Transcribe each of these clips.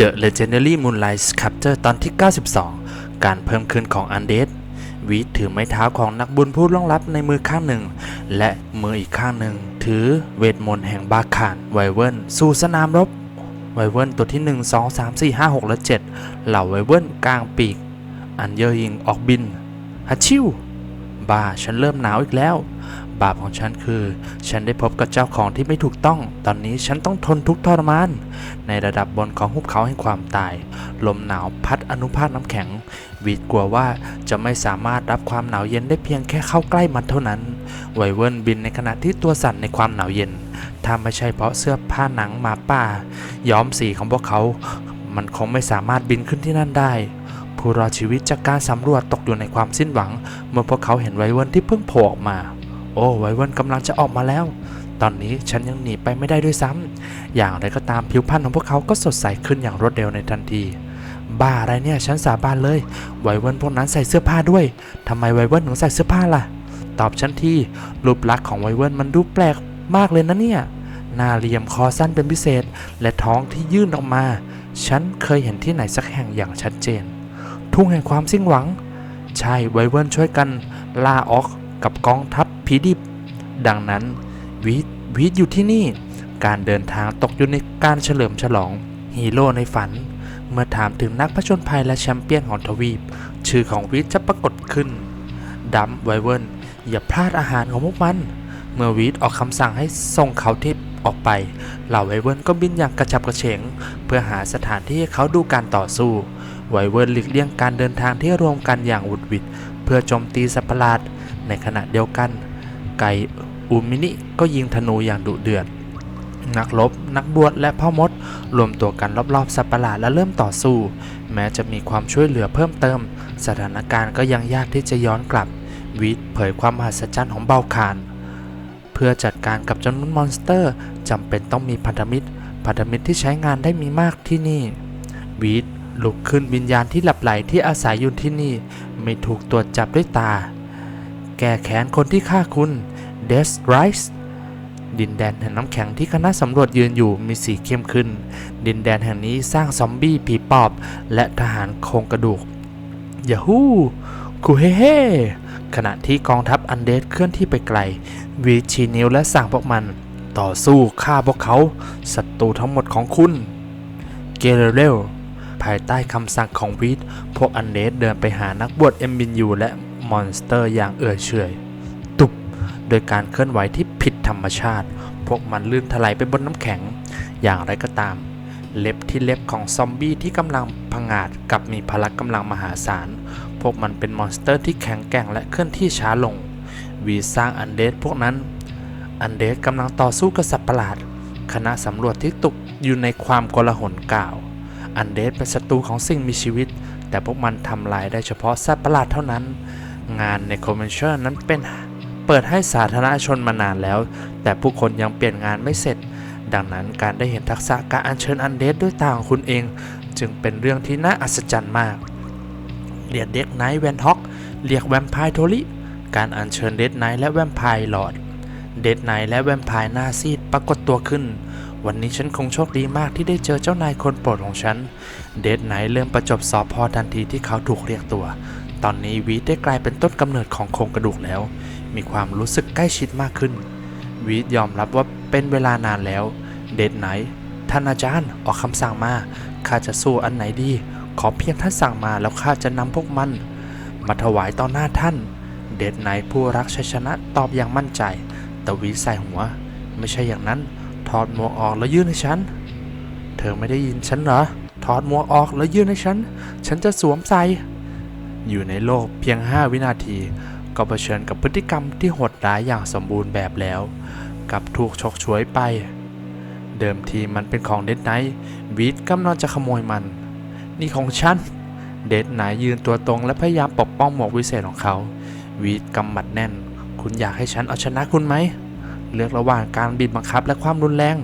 The Legendary Moonlight Sculptor ตอนที่ 92 การเพิ่มขึ้นของอันเดดวีถือไม้เท้าของนักบุญผู้ล่วงลับในมือข้างหนึ่ง และมืออีกข้างหนึ่ง ถือเวทมนต์แห่งบาคานไวเวิร์นสู่สนามรบไวเวิร์นตัวที่ 1 2 3 4 5 6 และ 7 เหล่าไวเวิร์นกลางปีก อันเยอยิงออกบินฮัชชิวบ้าฉันเริ่มหนาวอีกแล้ว บาปของฉันคือ ฉันได้พบกับเจ้าของที่ไม่ถูกต้อง ตอนนี้ฉันต้องทนทุกข์ทรมาน ในระดับบนของหุบเขาแห่งความตาย ลมหนาวพัดอนุภาคน้ำแข็ง วีดกลัวว่าจะไม่สามารถรับความหนาวเย็นได้เพียงแค่เข้าใกล้มันเท่านั้น ไวเวิร์นบินในขณะที่ตัวสั่นในความหนาวเย็น ถ้าไม่ใช่เพราะเสื้อผ้าหนังหมาป่า ย้อมสีของพวกเขา มันคงไม่สามารถบินขึ้นที่นั่นได้ผู้รอดชีวิตจากการสำรวจตกอยู่ในความสิ้นหวัง เมื่อพวกเขาเห็นไวเวิร์นที่เพิ่งโผล่ออกมา โอ้ไวเวิร์นกำลังจะออกมาแล้ว ตอนนี้ฉันยังหนีไปไม่ได้ด้วยซ้ำ อย่างไรก็ตามผิวพรรณของพวกเขาก็สดใสขึ้นอย่างรวดเร็วในทันที บ้าอะไรเนี่ยฉันสาบานเลย ไวเวิร์นพวกนั้นใส่เสื้อผ้าด้วยทำไมไวเวิร์นถึงใส่เสื้อผ้าล่ะ ตอบฉันทีรูปลักษณ์ของไวเวิร์นมันดูแปลกมากเลยนะเนี่ยหน้าเหลี่ยมคอสั้นเป็นพิเศษ และท้องที่ยื่นออกมา ฉันเคยเห็นที่ไหนสักแห่งอย่างชัดเจน ทุ่งแห่งความสิ้นหวัง ใช่ไวเวิร์นช่วยกันล่าออก กับกองทัพผีดิบ ดังนั้นวีดวีดอยู่ที่นี่ การเดินทางตกอยู่ในการเฉลิมฉลองฮีโร่ในฝัน เมื่อถามถึงนักผจญภัยและแชมเปี้ยนของทวีป ชื่อของวีดจะปรากฏขึ้นดัมไวเวิร์นอย่าพลาดอาหารของพวกมัน เมื่อวีดออกคำสั่งให้ส่งเขาทิพออกไป เหล่าไวเวิร์นก็บินอย่างกระฉับกระเฉง เพื่อหาสถานที่ให้เขาดูการต่อสู้ ไวเวิร์นหลีกเลี่ยงการเดินทางที่รวมกันอย่างวุดวิดเพื่อโจมตีสัตว์ปหลาด ในขณะเดียวกัน ไก่อูมินิก็ยิงธนูอย่างดุเดือด นักรบนักบวชและพ่อมด รวมตัวกันรอบๆสัตว์ประหลาดและเริ่มต่อสู้ แม้จะมีความช่วยเหลือเพิ่มเติม สถานการณ์ก็ยังยากที่จะย้อนกลับวีดเผยความมหัศจรรย์ของเบาคานเพื่อจัดการกับจำนวนมอนสเตอร์จำเป็นต้องมีพันธมิตร พันธมิตรที่ใช้งานได้มีมากที่นี่ วีดลุกขึ้นวิญญาณที่หลับไหลที่อาศัยอยู่ที่นี่ ไม่ถูกตรวจจับด้วยตา แก้แค้นคนที่ฆ่าคุณเดสไรส์ดินแดนแห่งน้ำแข็งที่คณะสำรวจยืนอยู่มีสีเข้มขึ้น ดินแดนแห่งนี้สร้างซอมบี้ผีปอบ และทหารโครงกระดูกยาฮูคูเฮเฮขณะที่กองทัพอันเดสเคลื่อนที่ไปไกล วีชีนิวและสั่งพวกมัน ต่อสู้ฆ่าพวกเขาศัตรูทั้งหมดของคุณ เกเรเรลภายใต้คำสั่งของวีดพวกอันเดสเดินไปหานักบวชเอ็มบินยูและ มอนสเตอร์อย่างเอื่อยเฉยตุบโดยการเคลื่อนไหวที่ผิดธรรมชาติ พวกมันลื่นถลายไปบนน้ำแข็ง อย่างไรก็ตาม เล็บที่เล็บของซอมบี้ที่กำลังพังอาจกับมีพละกำลังมหาศาล พวกมันเป็นมอนสเตอร์ที่แข็งแกร่งและเคลื่อนที่ช้าลง วีสร้างอันเดสพวกนั้น อันเดสกำลังต่อสู้กับสัตว์ประหลาด คณะสำรวจที่ตกอยู่ในความโกลาหลกล่าว อันเดสเป็นศัตรูของสิ่งมีชีวิต แต่พวกมันทำลายได้เฉพาะสัตว์ประหลาดเท่านั้น งานในคอมเมนชั่นนั้นเป็นเปิดให้สาธารณชนมานานแล้ว แต่ผู้คนยังเปลี่ยนงานไม่เสร็จ ดังนั้นการได้เห็นทักษะการอัญเชิญอันเดสด้วยตาของคุณเอง จึงเป็นเรื่องที่น่าอัศจรรย์มากเรียกเด็กไนท์แวนฮอกเรียกแวมไพร์โทลิการอัญเชิญเดดไนท์และแวมไพร์หลอด เดดไนท์และแวมไพร์หน้าซีดปรากฏตัวขึ้น วันนี้ฉันคงโชคดีมากที่ได้เจอเจ้านายคนโปรดของฉัน เดดไนท์เริ่มประจบสอบพอทันทีที่เขาถูกเรียกตัว ตอนนี้วีดได้กลายเป็นต้นกำเนิดของโครงกระดูกแล้ว มีความรู้สึกใกล้ชิดมากขึ้น วีดยอมรับว่าเป็นเวลานานแล้ว เดดไหน ท่านอาจารย์ออกคำสั่งมา ข้าจะสู้อันไหนดี ขอเพียงท่านสั่งมาแล้วข้าจะนำพวกมัน มาถวายต่อหน้าท่าน เดดไหนผู้รักชัยชนะตอบอย่างมั่นใจ แต่วีดใส่หัว ไม่ใช่อย่างนั้น ถอดหมวกออกแล้วยื่นให้ฉัน เธอไม่ได้ยินฉันเหรอ ถอดหมวกออกแล้วยื่นให้ฉัน ฉันจะสวมใส่ อยู่ในโลกเพียง 5 วินาที ก็เผชิญกับพฤติกรรมที่โหดร้ายอย่างสมบูรณ์แบบแล้วกับถูกฉกฉวยไป เดิมทีมันเป็นของเดดไนท์วีดกำลังจะขโมยมัน นี่ของฉัน เดดไนท์ยืนตัวตรงและพยายามปกป้องหมวกวิเศษของเขา วีดกำหมัดแน่น คุณอยากให้ฉันเอาชนะคุณไหม เลือกระหว่างการบีบบังคับและความรุนแรง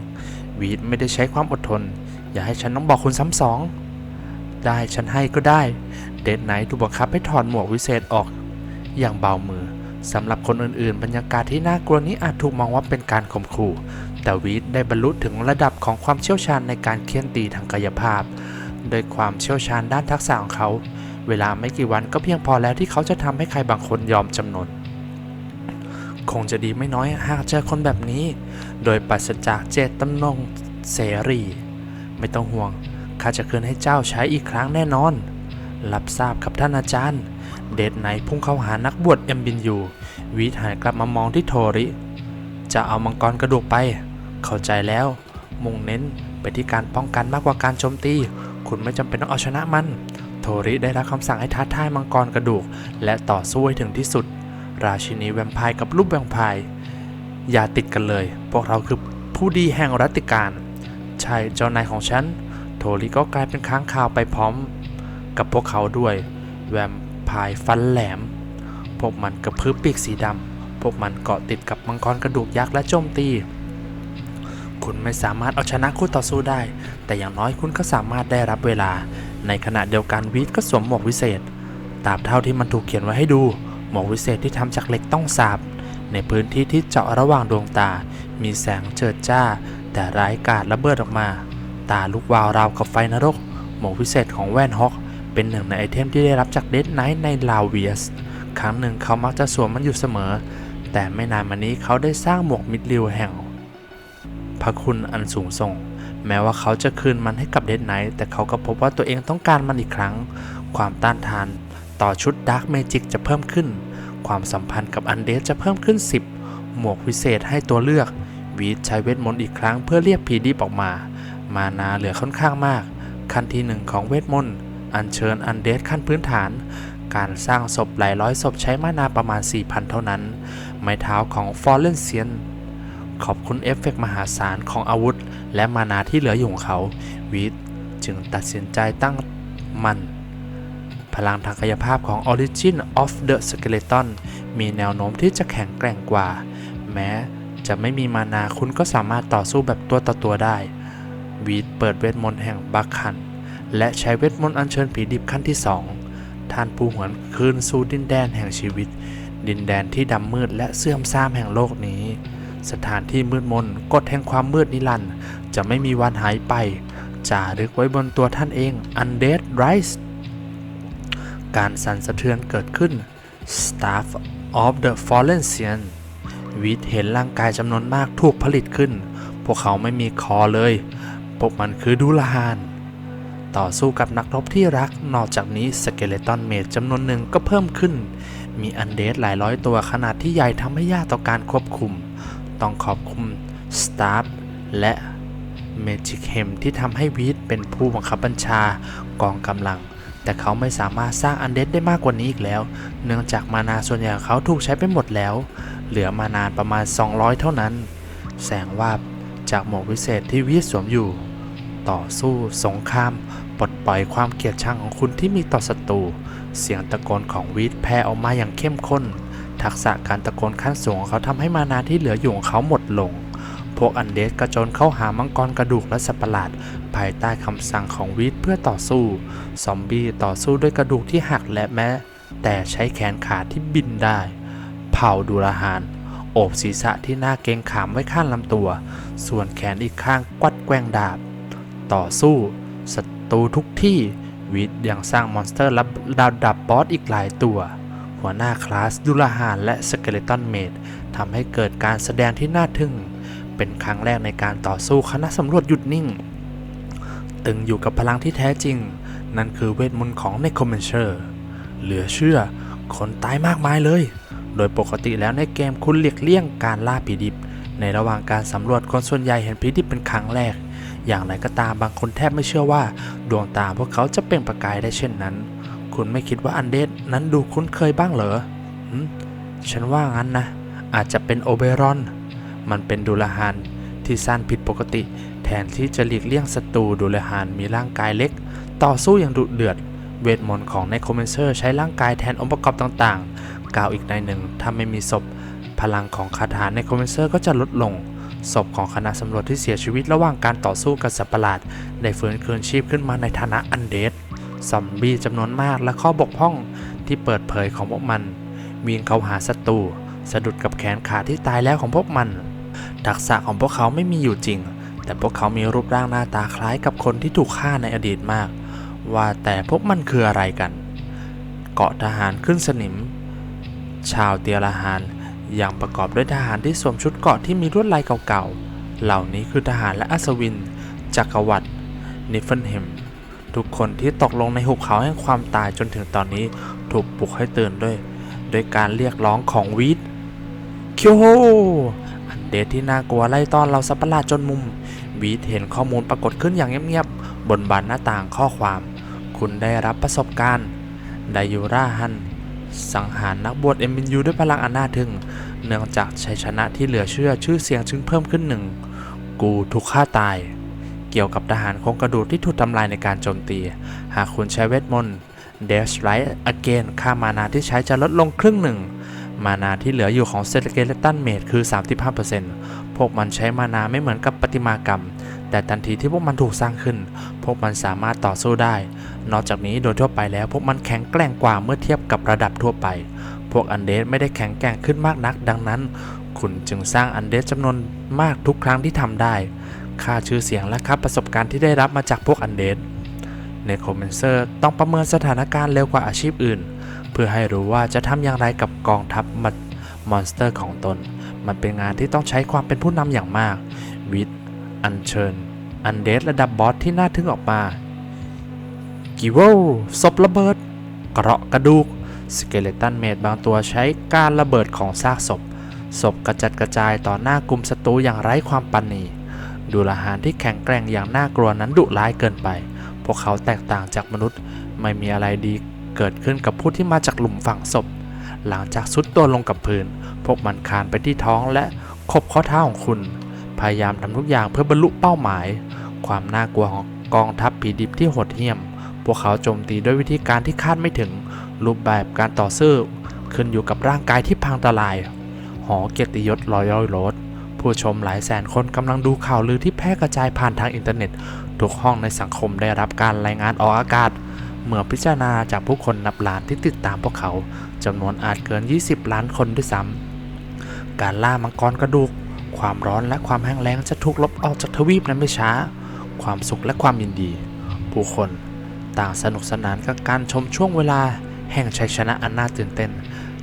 วีดไม่ได้ใช้ความอดทน อย่าให้ฉันต้องบอกคุณซ้ำสองได้ฉันให้ก็ได้ เดดไนท์ถูกบังคับให้ถอดหมวกวิเศษออก อย่างเบามือสำหรับคนอื่นๆ บรรยากาศที่น่ากลัวนี้อาจถูกมองว่าเป็นการข่มขู่แต่วีดได้บรรลุถึงระดับของความเชี่ยวชาญในการเคี่ยนตีทางกายภาพ โดยความเชี่ยวชาญด้านทักษะของเขา เวลาไม่กี่วันก็เพียงพอแล้วที่เขาจะทำให้ใครบางคนยอมจำนนคงจะดีไม่น้อยหากเจอคนแบบนี้ โดยปราศจากเจตจำนงเสรี ไม่ต้องห่วงข้าจะคืนให้เจ้าใช้อีกครั้งแน่นอน รับทราบครับท่านอาจารย์ เดดไนพุ่งเข้าหานักบวชเอ็มบินยูวีดหันกลับมามองที่โทริ จะเอามังกรกระดูกไป เข้าใจแล้ว มุ่งเน้นไปที่การป้องกันมากกว่าการโจมตี คุณไม่จำเป็นต้องเอาชนะมัน โทริได้รับคำสั่งให้ท้าทายมังกรกระดูก และต่อสู้ให้ถึงที่สุด ราชินีแวมไพร์กับรูปแวมไพร์อย่าติดกันเลย พวกเราคือผู้ดีแห่งรัตติการ ใช่เจ้านายของฉัน โทริก็กลายเป็นค้างคาวไปพร้อม กับพวกเขาด้วยแวมพร์ฟันแหลม พวกมันกระพือปีกสีดำ พวกมันเกาะติดกับมังกรกระดูกยักษ์และโจมตี คุณไม่สามารถเอาชนะคู่ต่อสู้ได้ แต่อย่างน้อยคุณก็สามารถได้รับเวลา ในขณะเดียวกันวีดก็สวมหมวกวิเศษตราบเท่าที่มันถูกเขียนไว้ให้ดู หมวกวิเศษที่ทำจากเหล็กต้องสาบ ในพื้นที่ที่เจาะระหว่างดวงตา มีแสงเจิดจ้า แต่ร้ายกาจระเบิดออกมา ตาลุกวาวราวกับไฟนรก หมวกวิเศษของแวนฮอก เป็นหนึ่งในไอเทมที่ได้รับจากเดดไนท์ในลาเวียส ครั้งหนึ่งเขามักจะสวมมันอยู่เสมอ แต่ไม่นานมานี้เขาได้สร้างหมวกมิดริวแห่ง พระคุณอันสูงส่ง แม้ว่าเขาจะคืนมันให้กับเดดไนท์แต่เขาก็พบว่าตัวเองต้องการมันอีกครั้ง ความต้านทาน ต่อชุดดาร์กเมจิกจะเพิ่มขึ้น ความสัมพันธ์กับอันเดสจะเพิ่มขึ้น 10 หมวกวิเศษให้ตัวเลือกวีดใช้เวทมนต์อีกครั้งเพื่อเรียกผีดิบออกมา มานาเหลือค่อนข้างมาก ขั้นที่หนึ่งของเวทมนต์ อัญเชิญอันเดสขั้นพื้นฐาน การสร้างศพหลายร้อยศพใช้มานาประมาณ 4,000 เท่านั้น ไม้เท้าของฟอร์เรนเซียนขอบคุณเอฟเฟกต์มหาศาลของอาวุธ และมานาที่เหลืออยู่ของเขาวีดจึงตัดสินใจตั้งมัน พลังทางกายภาพของ Origin of the Skeleton มีแนวโน้มที่จะแข็งแกร่งกว่า แม้จะไม่มีมานาคุณก็สามารถต่อสู้แบบตัวต่อตัวได้ วีดเปิดเวทมนต์แห่งบัคคัน และใช้เวทมนต์อัญเชิญผีดิบขั้นที่2ท่านผู้หวนคืนสู่ดินแดนแห่งชีวิต ดินแดนที่ดำมืดและเสื่อมทรามแห่งโลกนี้ สถานที่มืดมนกฎแห่งความมืดนิรันดร์จะไม่มีวันหายไปจารึกไว้บนตัวท่านเอง Undead Rise การสั่นสะเทือนเกิดขึ้น Staff of the Fallen Cian วิทเห็นร่างกายจำนวนมากถูกผลิตขึ้น พวกเขาไม่มีคอเลย พวกมันคือดูลาน ต่อสู้กับนักรบที่รัก นอกจากนี้สเกเลตันเมดจำนวนหนึ่งก็เพิ่มขึ้น มีอันเดสหลายร้อยตัวขนาดที่ใหญ่ทำให้ยากต่อการควบคุม ต้องขอบคุณสตาฟและเมจิกเฮมที่ทำให้วีดเป็นผู้บังคับบัญชากองกำลัง แต่เขาไม่สามารถสร้างอันเดสได้มากกว่านี้อีกแล้ว เนื่องจากมานาส่วนใหญ่ของเขาถูกใช้ไปหมดแล้ว เหลือมานานประมาณ 200 เท่านั้น แสงวาบจากหมวกวิเศษที่วีดสวมอยู่ ต่อสู้สงคราม ลดปล่อยความเกลียดชังของคุณที่มีต่อศัตรู เสียงตะโกนของวีดแผ่ออกมาอย่างเข้มข้น ทักษะการตะโกนขั้นสูงของเขาทำให้มานาที่เหลืออยู่ของเขาหมดลง พวกอันเดสกระโจนเข้าหามังกรกระดูกและสัตว์ประหลาด ภายใต้คำสั่งของวีดเพื่อต่อสู้ ซอมบี้ต่อสู้ด้วยกระดูกที่หักและแม้ แต่ใช้แขนขาที่บินได้ เผาดูรหานโอบศีรษะที่หน้าเกงขามไว้ข้างลำตัว ส่วนแขนอีกข้างกวัดแกว่งดาบ ต่อสู้ศั ตูทุกที่ วิทยังสร้างมอนสเตอร์และดาวดับบอสอีกหลายตัว หัวหน้าคลาสดุลาหารและสเกเลตันเมดทำให้เกิดการแสดงที่น่าทึ่ง เป็นครั้งแรกในการต่อสู้คณะสำรวจหยุดนิ่ง ตึงอยู่กับพลังที่แท้จริง นั่นคือเวทมนต์ของเนโครเมนเชอร์เหลือเชื่อ คนตายมากมายเลย โดยปกติแล้วในเกมคุณเลียกเลี่ยงการล่าผีดิบ ในระหว่างการสำรวจคนส่วนใหญ่เห็นผีดิบเป็นครั้งแรก อย่างไรก็ตามบางคนแทบไม่เชื่อว่า ดวงตาพวกเขาจะเปล่งประกายได้เช่นนั้น คุณไม่คิดว่าอันเดดนั้นดูคุ้นเคยบ้างเหรอฉันว่างั้นนะ อาจจะเป็นโอเบรอน มันเป็นดูลาฮานที่สั้นผิดปกติ แทนที่จะหลีกเลี่ยงศัตรูดูลาฮานมีร่างกายเล็ก ต่อสู้อย่างดุเดือด เวทมนต์ของในโคมเมนเซอร์ใช้ร่างกายแทนองค์ประกอบต่างๆ กล่าวอีกในหนึ่งถ้าไม่มีศพ พลังของคาถาในโคมเมนเซอร์ก็จะลดลง ศพของคณะสำรวจที่เสียชีวิตระหว่างการต่อสู้กับสัตว์ประหลาดได้ฟื้นคืนชีพขึ้นมาในฐานะอันเดดซอมบี้จำนวนมากและข้อบกพร่องที่เปิดเผยของพวกมันวิ่งเข้าหาศัตรูสะดุดกับแขนขาที่ตายแล้วของพวกมัน ทักษะของพวกเขาไม่มีอยู่จริง แต่พวกเขามีรูปร่างหน้าตาคล้ายกับคนที่ถูกฆ่าในอดีตมาก ว่าแต่พวกมันคืออะไรกัน เกาะทหารขึ้นสนิม ชาวเตียรหาน ยังประกอบด้วยทหารที่สวมชุดเกราะที่มีลวดลายเก่าๆ เหล่านี้คือทหารและอัศวิน จักรวรรดินิฟเฟนเฮมทุกคนที่ตกลงในหุบเขาแห่งความตายจนถึงตอนนี้ถูกปลุกให้ตื่นด้วย โดยการเรียกร้องของวีดเคียวโฮอันเดดที่น่ากลัวไล่ต้อนเราสัตว์ประหลาดจนมุม วีดเห็นข้อมูลปรากฏขึ้นอย่างเงียบๆ บนบานหน้าต่างข้อความ คุณได้รับประสบการณ์ไดยูราฮัน สังหารนักบวชเอ็มบินยูด้วยพลังอันน่าทึ่ง เนื่องจากชัยชนะที่เหลือเชื่อชื่อเสียงจึงเพิ่มขึ้นหนึ่ง กูถูกฆ่าตาย เกี่ยวกับทหารโครงกระดูกที่ถูกทำลายในการโจมตี หากคุณใช้เวทมนต์ d e a t h Right Again ค่ามานาที่ใช้จะลดลงครึ่งหนึ่ง มานาที่เหลืออยู่ของเซเลเกเลตันเมดคือ 35%พวกมันใช้มานาไม่เหมือนกับประติมากรรม แต่ทันทีที่พวกมันถูกสร้างขึ้น พวกมันสามารถต่อสู้ได้ นอกจากนี้โดยทั่วไปแล้วพวกมันแข็งแกร่งกว่าเมื่อเทียบกับระดับทั่วไป พวกอันเดสไม่ได้แข็งแกร่งขึ้นมากนัก ดังนั้น คุณจึงสร้างอันเดสจำนวนมากทุกครั้งที่ทำได้ ค่าชื่อเสียงและค่าประสบการณ์ที่ได้รับมาจากพวกอันเดสเนโครเมนเซอร์ต้องประเมินสถานการณ์เร็วกว่าอาชีพอื่น เพื่อให้รู้ว่าจะทำอย่างไรกับกองทัพมัดมอนสเตอร์ของตน มันเป็นงานที่ต้องใช้ความเป็นผู้นำอย่างมาก วิทอัญเชิญ อันเดสระดับบอสที่น่าทึ่งออกมา กิโวศพระเบิด เกราะกระดูก สเกเลตันเมดบางตัวใช้การระเบิดของซากศพ ศพกระจัดกระจายต่อหน้ากลุ่มศัตรูอย่างไร้ความปรานีดูลหารที่แข็งแกร่งอย่างน่ากลัวนั้นดุร้ายเกินไป พวกเขาแตกต่างจากมนุษย์ ไม่มีอะไรดีเกิดขึ้นกับผู้ที่มาจากหลุมฝังศพ หลังจากสุดตัวลงกับพื้น พวกมันคานไปที่ท้องและขบข้อเท้าของคุณ พยายามทำทุกอย่างเพื่อบรรลุเป้าหมาย ความน่ากลัวของกองทัพผีดิบที่โหดเหี้ยม พวกเขาโจมตีด้วยวิธีการที่คาดไม่ถึง รูปแบบการต่อสู้ขึ้นอยู่กับร่างกายที่พังทลาย หอเกียรติยศรอยัลโรดผู้ชมหลายแสนคนกำลังดูข่าวลือที่แพร่กระจายผ่านทางอินเทอร์เน็ต ทุกห้องในสังคมได้รับการรายงานออกอากาศ เมื่อพิจารณาจากผู้คนนับล้านที่ติดตามพวกเขาจำนวนอาจเกิน 20 ล้านคนด้วยซ้ำการล่ามังกรกระดูก ความร้อนและความแห้งแล้งจะถูกลบออกจากทวีปนั้นไม่ช้า ความสุขและความยินดี ผู้คน ต่างสนุกสนานกับการชมช่วงเวลาแห่งชัยชนะอันน่าตื่นเต้น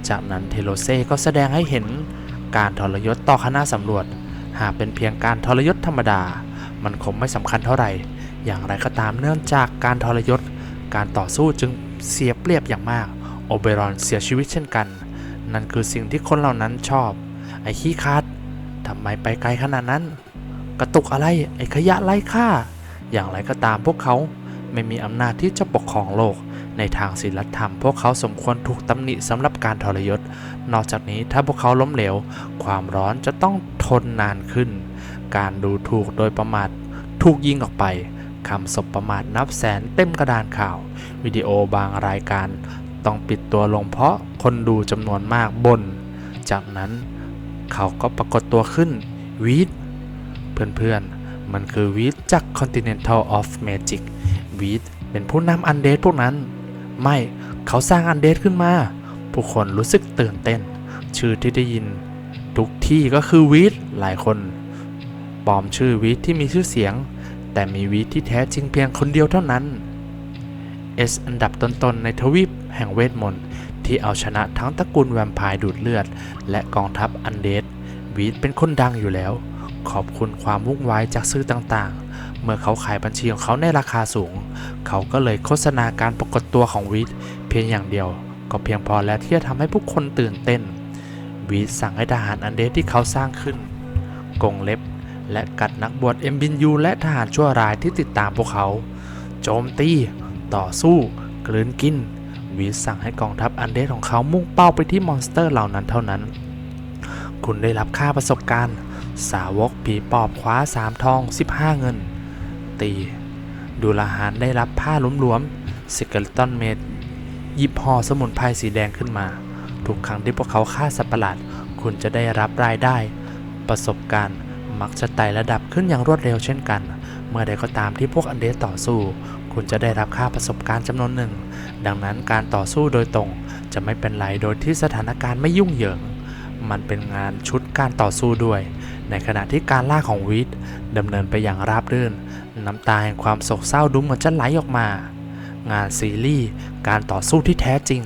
จากนั้นเทโลเซ่ก็แสดงให้เห็นการทรยศต่อคณะสำรวจ หากเป็นเพียงการทรยศธรรมดา มันคงไม่สำคัญเท่าไหร่ อย่างไรก็ตามเนื่องจากการทรยศ การต่อสู้จึงเสียเปรียบอย่างมาก โอเบรอนเสียชีวิตเช่นกัน นั่นคือสิ่งที่คนเหล่านั้นชอบ ไอ้ขี้คาดทำไมไปไกลขนาดนั้น กระตุกอะไรไอ้ขยะไร้ค่า อย่างไรก็ตามพวกเขา ไม่มีอำนาจที่จะปกครองโลก ในทางศีลธรรม พวกเขาสมควรถูกตำหนิสำหรับการทรยศ นอกจากนี้ถ้าพวกเขาล้มเหลว ความร้อนจะต้องทนนานขึ้น การดูถูกโดยประมาทถูกยิงออกไปคำสบประมาทนับแสนเต็มกระดานข่าว วิดีโอบางรายการต้องปิดตัวลงเพราะคนดูจำนวนมากบน จากนั้นเขาก็ปรากฏตัวขึ้นวีดเพื่อนๆ มันคือวีดจาก Continental of Magic วีดเป็นผู้นำอันเดสพวกนั้น ไม่เขาสร้างอันเดสขึ้นมา ผู้คนรู้สึกตื่นเต้น ชื่อที่ได้ยิน ทุกที่ก็คือวีดหลายคนปลอมชื่อวีดที่มีชื่อเสียง แต่มีวีดที่แท้จริงเพียงคนเดียวเท่านั้น S อันดับต้นๆในทวีปแห่งเวทมนต์ที่เอาชนะทั้งตระกูลแวมไพร์ดูดเลือด และกองทัพอันเดดวีดเป็นคนดังอยู่แล้ว ขอบคุณความวุ่นวายจากสื่อต่างๆ เมื่อเขาขายบัญชีของเขาในราคาสูง เขาก็เลยโฆษณาการปรากฏตัวของวีดเพียงอย่างเดียว ก็เพียงพอแล้วที่จะทำให้ผู้คนตื่นเต้นวีดสั่งให้ทหารอันเดดที่เขาสร้างขึ้น กงเล็บ และกัดนักบวชเอ็มบินยูและทหารชั่วร้ายที่ติดตามพวกเขา โจมตี ต่อสู้ กลืนกินวีดสั่งให้กองทัพอันเดสของเขามุ่งเป้าไปที่มอนสเตอร์เหล่านั้นเท่านั้น คุณได้รับค่าประสบการณ์สาวกผีปอบคว้าสามทอง 15 เงิน ตี ดูลาหารได้รับผ้าหลวมๆสเกลตันเมดหยิบห่อสมุนไพรสีแดงขึ้นมา ทุกครั้งที่พวกเขาฆ่าสัตว์ประหลาด คุณจะได้รับรายได้ ประสบการณ์มักจะไต่ระดับขึ้นอย่างรวดเร็วเช่นกัน เมื่อใดก็ตามที่พวกอันเดสต่อสู้ คุณจะได้รับค่าประสบการณ์จำนวนหนึ่ง ดังนั้นการต่อสู้โดยตรงจะไม่เป็นไรโดยที่สถานการณ์ไม่ยุ่งเหยิง มันเป็นงานชุดการต่อสู้ด้วย ในขณะที่การล่าของวิทดำเนินไปอย่างราบรื่น น้ำตาแห่งความโศกเศร้าดูเหมือนจะไหลออกมา งานซีรีส์การต่อสู้ที่แท้จริง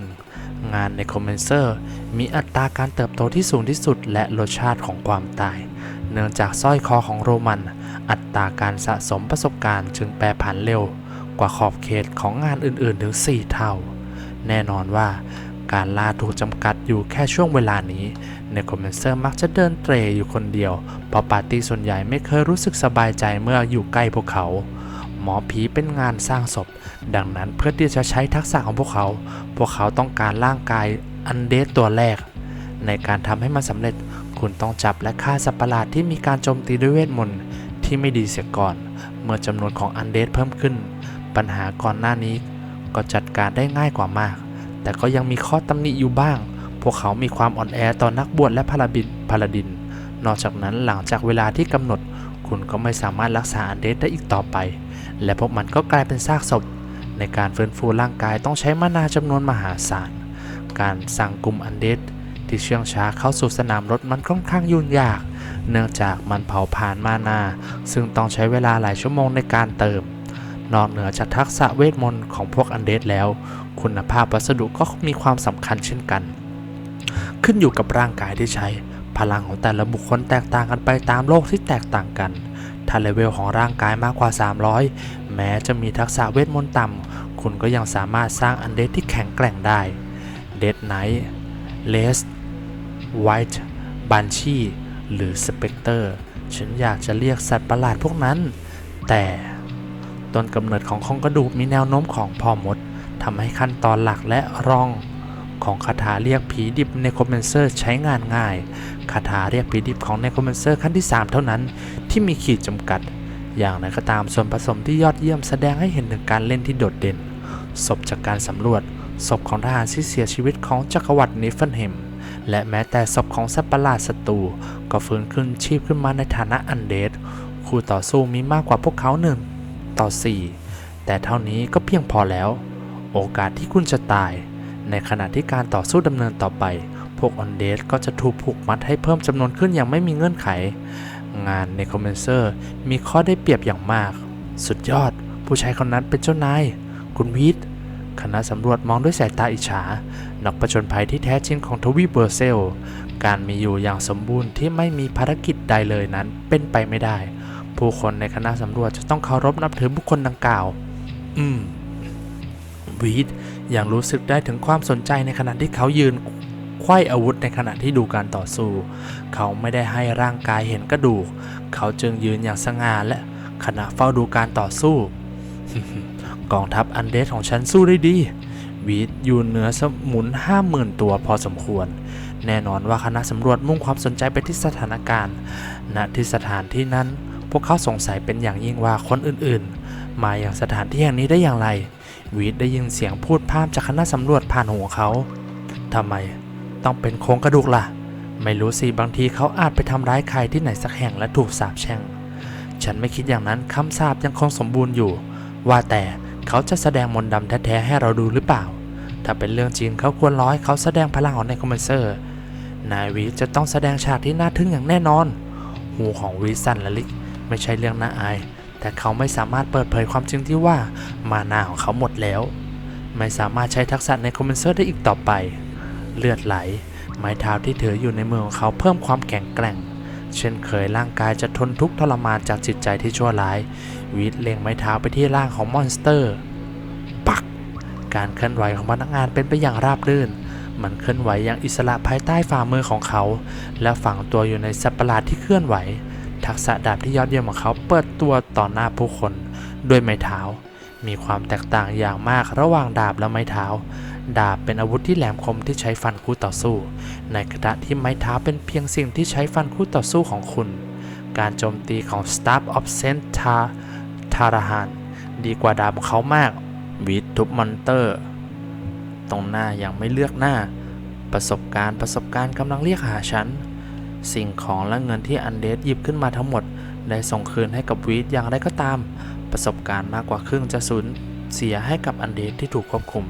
งานในคอมเมนเซอร์มีอัตราการเติบโตที่สูงที่สุดและรสชาติของความตาย เนื่องจากสร้อยคอของโรมัน อัตราการสะสมประสบการณ์จึงแปรผันเร็ว กว่าขอบเขตของงานอื่นๆ ถึง 4 เท่า แน่นอนว่า การล่าถูกจำกัดอยู่แค่ช่วงเวลานี้ในคอมเมนเซอร์มักจะเดินเตรอยู่คนเดียว เพราะปาร์ตี้ส่วนใหญ่ไม่เคยรู้สึกสบายใจเมื่ออยู่ใกล้พวกเขา หมอผีเป็นงานสร้างศพ ดังนั้นเพื่อที่จะใช้ทักษะของพวกเขา พวกเขาต้องการร่างกายอันเดตตัวแรก ในการทำให้มันสำเร็จ คุณต้องจับและฆ่าสัตว์ประหลาดที่มีการโจมตีด้วยเวทมนต์ที่ไม่ดีเสียก่อน เมื่อจำนวนของอันเดตเพิ่มขึ้น ปัญหาก่อนหน้านี้ก็จัดการได้ง่ายกว่ามาก แต่ก็ยังมีข้อตำหนิอยู่บ้าง พวกเขามีความอ่อนแอต่อนักบวชและพาราบินพาลาดิน นอกจากนั้นหลังจากเวลาที่กำหนด คุณก็ไม่สามารถรักษาอันเดตได้อีกต่อไป และพวกมันก็กลายเป็นซากศพ ในการฟื้นฟูร่างกายต้องใช้มานาจำนวนมหาศาล การสั่งกลุ่มอันเดตที่เชื่องช้าเข้าสู่สนามรบมันค่อนข้างยุ่งยาก เนื่องจากมันเผาผ่านมานา ซึ่งต้องใช้เวลาหลายชั่วโมงในการเติม นอกเหนือจากทักษะเวทมนต์ของพวกอันเดตแล้ว คุณภาพวัสดุก็มีความสำคัญเช่นกัน ขึ้นอยู่กับร่างกายที่ใช้ พลังของแต่ละบุคคลแตกต่างกันไปตามโลกที่แตกต่างกัน ถ้าเลเวลของร่างกายมากกว่า 300 แม้จะมีทักษะเวทมนต์ต่ำ คุณก็ยังสามารถสร้างอันเดตที่แข็งแกร่งได้ เดดไนท์เลสไวท์บันชีหรือสเปกเตอร์ ฉันอยากจะเรียกสัตว์ประหลาดพวกนั้น แต่ต้นกำเนิดของโครงกระดูกมีแนวโน้มของพ่อมด ทำให้ขั้นตอนหลักและรองของคาถาเรียกผีดิบในคอมเมนเซอร์ใช้งานง่าย คาถาเรียกผีดิบของในคอมเมนเซอร์ขั้นที่ 3 เท่านั้นที่มีขีดจำกัด อย่างไรก็ตามส่วนผสมที่ยอดเยี่ยมแสดงให้เห็นถึงการเล่นที่โดดเด่น ศพจากการสำรวจ ศพของทหารที่เสียชีวิตของจักรวรรดินิฟเฟนเฮม และแม้แต่ศพของสัตว์ประหลาดศัตรูก็ฟื้นขึ้นชีพขึ้นมาในฐานะอันเดดคู่ต่อสู้มีมากกว่าพวกเขาหนึ่งต่อ 4 แต่เท่านี้ก็เพียงพอแล้ว โอกาสที่คุณจะตาย ในขณะที่การต่อสู้ดำเนินต่อไป พวกออนเดดก็จะถูกผูกมัดให้เพิ่มจำนวนขึ้นอย่างไม่มีเงื่อนไข งานในคอมเมนเซอร์มีข้อได้เปรียบอย่างมาก สุดยอด ผู้ชายคนนั้นเป็นเจ้านาย คุณวิทย์คณะสำรวจมองด้วยสายตาอิจฉา นักประจนภัยที่แท้จริงของทวีเบอร์เซล การมีอยู่อย่างสมบูรณ์ที่ไม่มีภารกิจใดเลยนั้นเป็นไปไม่ได้ ผู้คนในคณะสำรวจจะต้องเคารพนับถือบุคคลดังกล่าว อืม วีดยังรู้สึกได้ถึงความสนใจในขณะที่เขายืนไขว้อาวุธในขณะที่ดูการต่อสู้ เขาไม่ได้ให้ร่างกายเห็นกระดูก เขาจึงยืนอย่างสง่าและขณะเฝ้าดูการต่อสู้ กองทัพอันเดสของฉันสู้ได้ดีวีดอยู่เหนือสมุนห้าหมื่นตัวพอสมควร แน่นอนว่าคณะสำรวจมุ่งความสนใจไปที่สถานการณ์ณที่สถานที่นั้น พวกเขาสงสัยเป็นอย่างยิ่งว่าคนอื่นๆ มาอย่างสถานที่แห่งนี้ได้อย่างไร วีดได้ยินเสียงพูดพร่ำจากคณะสำรวจผ่านหูเขาทำไมต้องเป็นโครงกระดูกล่ะ ไม่รู้สิบางทีเขาอาจไปทำร้ายใครที่ไหนสักแห่งและถูกสาปแช่ง ฉันไม่คิดอย่างนั้นคำสาปยังคงสมบูรณ์อยู่ ว่าแต่เขาจะแสดงมนต์ดำแท้ๆให้เราดูหรือเปล่า ถ้าเป็นเรื่องจริงเขาควรร้อยเขาแสดงพลังของในคอมเมนเซอร์ นายวีจะต้องแสดงฉากที่น่าทึ่งอย่างแน่นอน หูของวีสันและลิก ไม่ใช่เรื่องน่าอาย แต่เขาไม่สามารถเปิดเผยความจริงที่ว่ามานาของเขาหมดแล้ว ไม่สามารถใช้ทักษะในคอมเมนเซอร์ได้อีกต่อไป เลือดไหล ไม้เท้าที่ถืออยู่ในมือของเขาเพิ่มความแข็งแกร่ง เช่นเคยร่างกายจะทนทุกข์ทรมานจากจิตใจที่ชั่วร้ายวีดเล็งไม้เท้าไปที่ร่างของมอนสเตอร์ ปัก การเคลื่อนไหวของพนักงานเป็นไปอย่างราบรื่นมันเคลื่อนไหวอย่างอิสระภายใต้ฝ่ามือของเขา และฝังตัวอยู่ในสัตว์ประหลาดที่เคลื่อนไหว ทักษะดาบที่ยอดเยี่ยมของเขาเปิดตัวต่อหน้าผู้คนด้วยไม้เท้า มีความแตกต่างอย่างมากระหว่างดาบและไม้เท้า ดาบเป็นอาวุธที่แหลมคมที่ใช้ฟันคู่ต่อสู้ ในขณะที่ไม้เท้าเป็นเพียงสิ่งที่ใช้ฟันคู่ต่อสู้ของคุณ การโจมตีของ s t a f of Saint Ta ทาราฮานดีกว่าดาบของเขามากวีดทุบมอนเตอร์ ตรงหน้าอย่างไม่เลือกหน้า ประสบการณ์ประสบการณ์กำลังเรียกหาฉัน สิ่งของและเงินที่อันเดสหยิบขึ้นมาทั้งหมด ได้ส่งคืนให้กับวีดอย่างไรก็ตาม ประสบการณ์มากกว่าครึ่งจะสูญเสียให้กับอันเดสที่ถูกควบคุม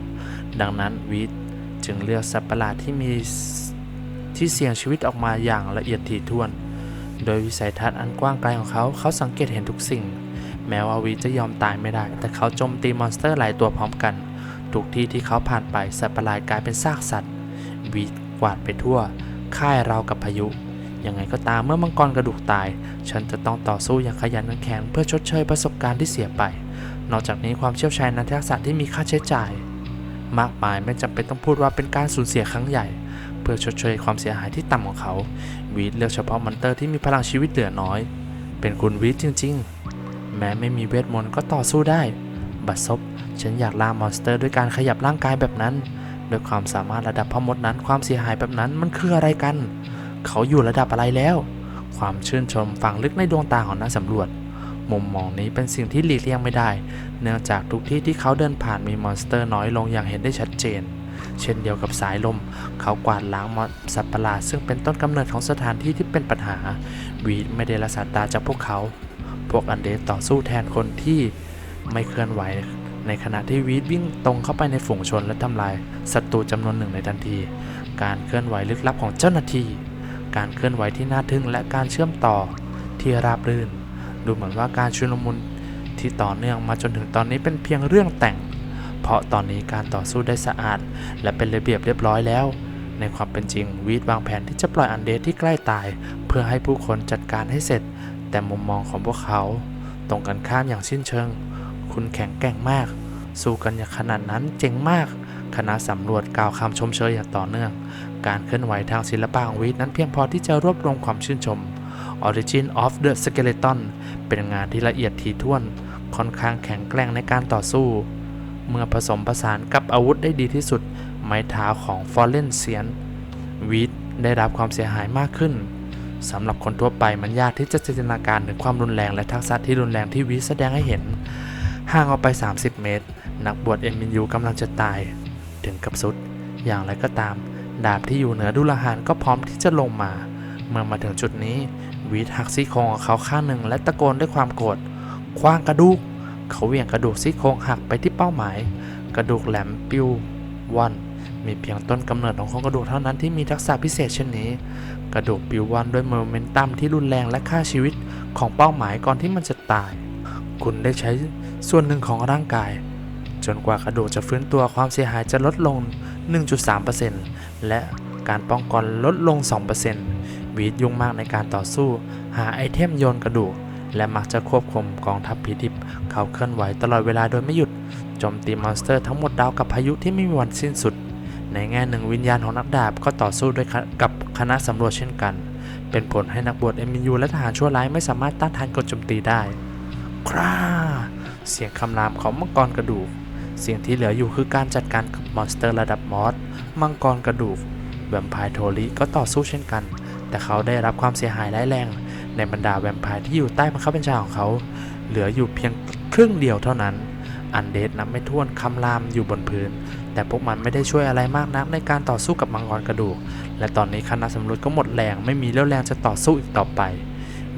ดังนั้นวีดจึงเลือกสัตว์ประหลาดที่มีที่เสี่ยงชีวิตออกมาอย่างละเอียดถี่ถ้วน โดยวิสัยทัศน์อันกว้างไกลของเขา เขาสังเกตเห็นทุกสิ่ง แม้ว่าวีจะยอมตายไม่ได้ แต่เขาโจมตีมอนสเตอร์หลายตัวพร้อมกัน ทุกที่ที่เขาผ่านไปสัตว์ประหลาดกลายเป็นซากสัตว์ วีกวาดไปทั่ว ค่ายเราวกับพายุ ยังไงก็ตามเมื่อมังกรกระดูกตาย ฉันจะต้องต่อสู้อย่างขยันขันแข็งเพื่อชดเชยประสบการณ์ที่เสียไป นอกจากนี้ความเชี่ยวชาญในทักษะที่มีค่าใช้จ่าย มากมายไม่จำเป็นต้องพูดว่าเป็นการสูญเสียครั้งใหญ่ เพื่อชดเชยความเสียหายที่ต่ำของเขาวีดเลือกเฉพาะมอนเตอร์ที่มีพลังชีวิตเหลือน้อย เป็นคุณวีดจริง ๆ แม้ไม่มีเวทมนต์ก็ต่อสู้ได้ บัดซบฉันอยากล่ามอนสเตอร์ ด้วยการขยับร่างกายแบบนั้นด้วยความสามารถระดับพ่อมดนั้นความเสียหายแบบนั้นมันคืออะไรกัน เขาอยู่ระดับอะไรแล้ว ความชื่นชมฝังลึกในดวงตาของนักสำรวจ มุมมองนี้เป็นสิ่งที่หลีกเลี่ยงไม่ได้ เนื่องจากทุกที่ที่เขาเดินผ่านมีมอนสเตอร์น้อยลงอย่างเห็นได้ชัดเจน เช่นเดียวกับสายลม เขากวาดล้างมอนสัตว์ประหลาดซึ่งเป็นต้นกำเนิดของสถานที่ที่เป็นปัญหา วีดไม่ได้ละสายตาจากพวกเขา พวกอันเดสต่อสู้แทนคนที่ไม่เคลื่อนไหวในขณะที่วีดวิ่งตรงเข้าไปในฝูงชนและทำลายศัตรูจำนวนหนึ่งในทันที การเคลื่อนไหวลึกลับของเจ้าหน้าที่ การเคลื่อนไหวที่น่าทึ่งและการเชื่อมต่อที่ราบรื่น ดูเหมือนว่าการชุลมุนที่ต่อเนื่องมาจนถึงตอนนี้เป็นเพียงเรื่องแต่ง เพราะตอนนี้การต่อสู้ได้สะอาด และเป็นระเบียบเรียบร้อยแล้ว ในความเป็นจริงวีดวางแผนที่จะปล่อยอันเดสที่ใกล้ตาย เพื่อให้ผู้คนจัดการให้เสร็จ แต่มุมมองของพวกเขา ตรงกันข้ามอย่างสิ้นเชิง คุณแข็งแกร่งมาก สู้กันอย่างขนาดนั้นเจ๋งมาก คณะสำรวจกล่าวคำชมเชยอย่างต่อเนื่อง การเคลื่อนไหวทางศิลปะของวีดนั้นเพียงพอที่จะรวบรวมความชื่นชม Origin of the Skeleton เป็นงานที่ละเอียดถี่ถ้วน ค่อนข้างแข็งแกร่งในการต่อสู้ เมื่อผสมผสานกับอาวุธได้ดีที่สุด ไม้เท้าของ Fallen เซียนวีดได้รับความเสียหายมากขึ้นสำหรับคนทั่วไปมันยากที่จะจินตนาการถึงความรุนแรงและทักษะที่รุนแรงที่วีดแสดงให้เห็น ห่างออกไป 30 เมตร นักบวชเอ็มมินยูกำลังจะตาย ถึงกับสุด อย่างไรก็ตาม ดาบที่อยู่เหนือดุลหารก็พร้อมที่จะลงมา เมื่อมาถึงจุดนี้ วีดหักซี่โครงของเขาข้างหนึ่งและตะโกนด้วยความโกรธคว้างกระดูก เขาเหวี่ยงกระดูกซี่โครงหักไปที่เป้าหมาย กระดูกแหลมปิววันมีเพียงต้นกำเนิดของโครงกระดูกเท่านั้นที่มีทักษะพิเศษเช่นนี้ กระดูกปิววันด้วยโมเมนตัมที่รุนแรงและฆ่าชีวิตของเป้าหมายก่อนที่มันจะตาย คุณได้ใช้ส่วนหนึ่งของร่างกาย จนกว่ากระดูกจะฟื้นตัวความเสียหายจะลดลง 1.3%และการป้องกันลดลง 2%วีดยุ่งมากในการต่อสู้ หาไอเทมโยนกระดูก และมักจะควบคุมกองทัพผีดิบ เขาเคลื่อนไหวตลอดเวลาโดยไม่หยุดโจมตีมอนสเตอร์ทั้งหมดดาวกับพายุที่ไม่มีวันสิ้นสุด ในแง่หนึ่งวิญญาณของนักดาบก็ต่อสู้ด้วยกับคณะสำรวจเช่นกัน เป็นผลให้นักบวชเอ็มิยูและทหารชั่วร้ายไม่สามารถต้านทานกลโจมตีได้ คร่าเสียงคำรามของมังกรกระดูก สียงที่เหลืออยู่คือการจัดการกับมอนสเตอร์ระดับมอส มังกรกระดูก แวมไพร์โทริก็ต่อสู้เช่นกัน แต่เขาได้รับความเสียหายร้ายแรง ในบรรดาแวมไพร์ที่อยู่ใต้บังคับบัญชาของเขา เหลืออยู่เพียงครึ่งเดียวเท่านั้น อันเดดนับไม่ถ้วนคำรามอยู่บนพื้น แต่พวกมันไม่ได้ช่วยอะไรมากนักในการต่อสู้กับมังกรกระดูก และตอนนี้คณะสำรวจก็หมดแรง ไม่มีเรี่ยวแรงจะต่อสู้อีกต่อไป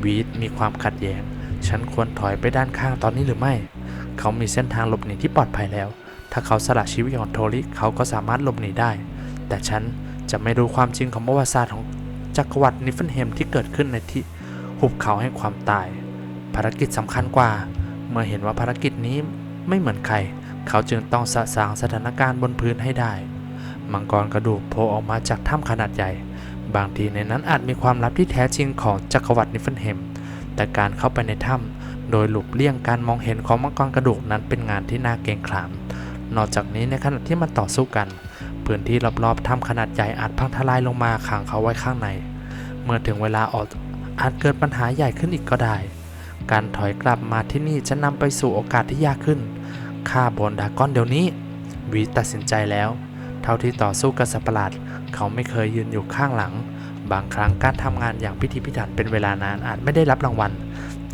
วีดมีความขัดแย้ง ฉันควรถอยไปด้านข้างตอนนี้หรือไม่ เขามีเส้นทางหลบหนีที่ปลอดภัยแล้ว ถ้าเขาสละชีวิตของโทริเขาก็สามารถหลบหนีได้ แต่ฉันจะไม่รู้ความจริงของประวัติศาสตร์ของจักรวรรดินิฟเฟนเฮมที่เกิดขึ้นในที่หุบเขาแห่งความตาย ภารกิจสำคัญกว่า เมื่อเห็นว่าภารกิจนี้ไม่เหมือนใคร เขาจึงต้องสะสางสถานการณ์บนพื้นให้ได้ มังกรกระดูกโผล่ออกมาจากถ้ำขนาดใหญ่ บางทีในนั้นอาจมีความลับที่แท้จริงของจักรวรรดินิฟเฟนเฮมแต่การเข้าไปในถ้ำ โดยหลบเลี่ยงการมองเห็นของมังกรกระดูกนั้นเป็นงานที่น่าเกรงขาม นอกจากนี้ในขณะที่มันต่อสู้กัน พื้นที่รอบๆถ้ำขนาดใหญ่อาจพังทลายลงมาขังเขาไว้ข้างใน เมื่อถึงเวลาออกอาจเกิดปัญหาใหญ่ขึ้นอีกก็ได้ การถอยกลับมาที่นี่จะนำไปสู่โอกาสที่ยากขึ้นฆ่าบนดากอนเดี๋ยวนี้วีตัดสินใจแล้ว เท่าที่ต่อสู้กับสัตว์ประหลาด เขาไม่เคยยืนอยู่ข้างหลัง บางครั้งการทำงานอย่างพิธีพิถันเป็นเวลานานอาจไม่ได้รับรางวัล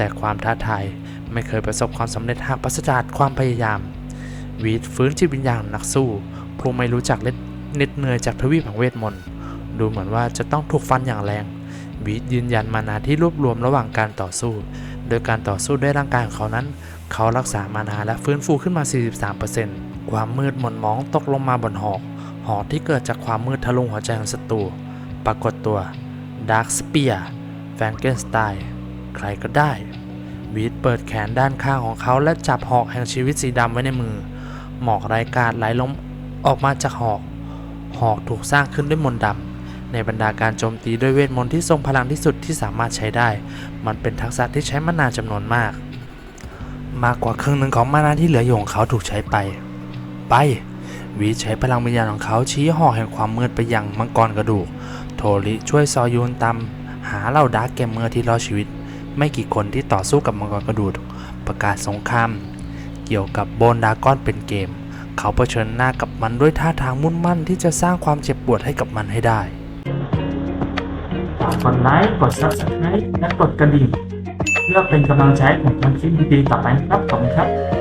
แต่ความท้าทายไม่เคยประสบความสำเร็จหากปราศจากความพยายาม วีดฟื้นจิตวิญญาณนักสู้ผู้ไม่รู้จักเล็ดเหน็ดเหนื่อยจากทวีปแห่งเวทมนต์ดูเหมือนว่าจะต้องถูกฟันอย่างแรง วีดยืนยันมานาที่รวบรวมระหว่างการต่อสู้ โดยการต่อสู้ด้วยร่างกายของเขานั้น เขารักษามานาและฟื้นฟูขึ้นมา 43%ความมืดมนมองตกลงมาบนหอก หอกที่เกิดจากความมืดทะลุหัวใจของศัตรูปรากฏตัวดาร์คสเปียร์แฟนเกนสไตน์ ใครก็ได้วีดเปิดแขนด้านข้างของเขาและจับหอกแห่งชีวิตสีดำไว้ในมือ หมอกไร้กาดไหลลงออกมาจากหอก หอกถูกสร้างขึ้นด้วยมนต์ดำในบรรดาการโจมตีด้วยเวทมนต์ที่ทรงพลังที่สุดที่สามารถใช้ได้ มันเป็นทักษะที่ใช้มานานจำนวนมาก มากกว่าครึ่งหนึ่งของมานาที่เหลืออยู่ของเขาถูกใช้ไป ไปวีใช้พลังวิญญาณของเขาชี้หอกแห่งความมืดไปยังมังกรกระดูก โทริช่วยซอยูนตามหาเหล่าดาร์กเกมเมอร์ที่รอดชีวิต ไม่กี่คนที่ต่อสู้กับมังกรกระดูกประกาศสงครามเกี่ยวกับโบนดากอนเป็นเกม เขาเผชิญหน้ากับมันด้วยท่าทางมุ่นมั่นที่จะสร้างความเจ็บปวดให้กับมันให้ได้ฝากกดไลค์กดซับสไคร b e และกดกระดิ่งเพื่อเป็นกำลังใจให้ผมทำคลิปดีๆต่อไปนะครับผมครับ